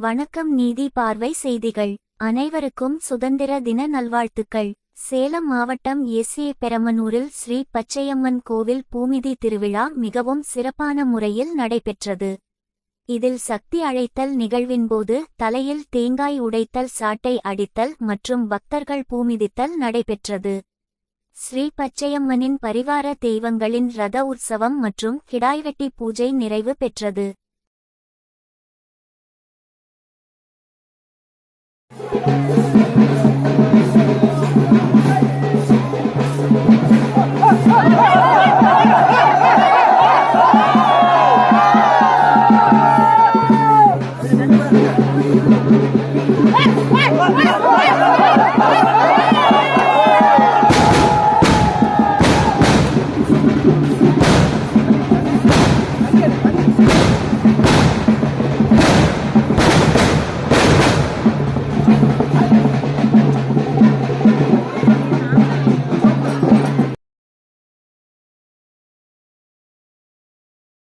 வணக்கம் நீதி பார்வை செய்திகள். அனைவருக்கும் சுதந்திர தின நல்வாழ்த்துக்கள். சேலம் மாவட்டம் எஸ்ஏ பெரமனூரில் ஸ்ரீ பச்சையம்மன் கோவில் பூமிதி திருவிழா மிகவும் சிறப்பான முறையில் நடைபெற்றது. இதில் சக்தி அழைத்தல் நிகழ்வின்போது தலையில் தேங்காய் உடைத்தல் சாட்டை அடித்தல் மற்றும் பக்தர்கள் பூமிதித்தல் நடைபெற்றது. ஸ்ரீ பச்சையம்மனின் பரிவார தெய்வங்களின் ரத உற்சவம் மற்றும் கிடாய்வெட்டி பூஜை நிறைவு பெற்றது. Hey! Hey! Hey!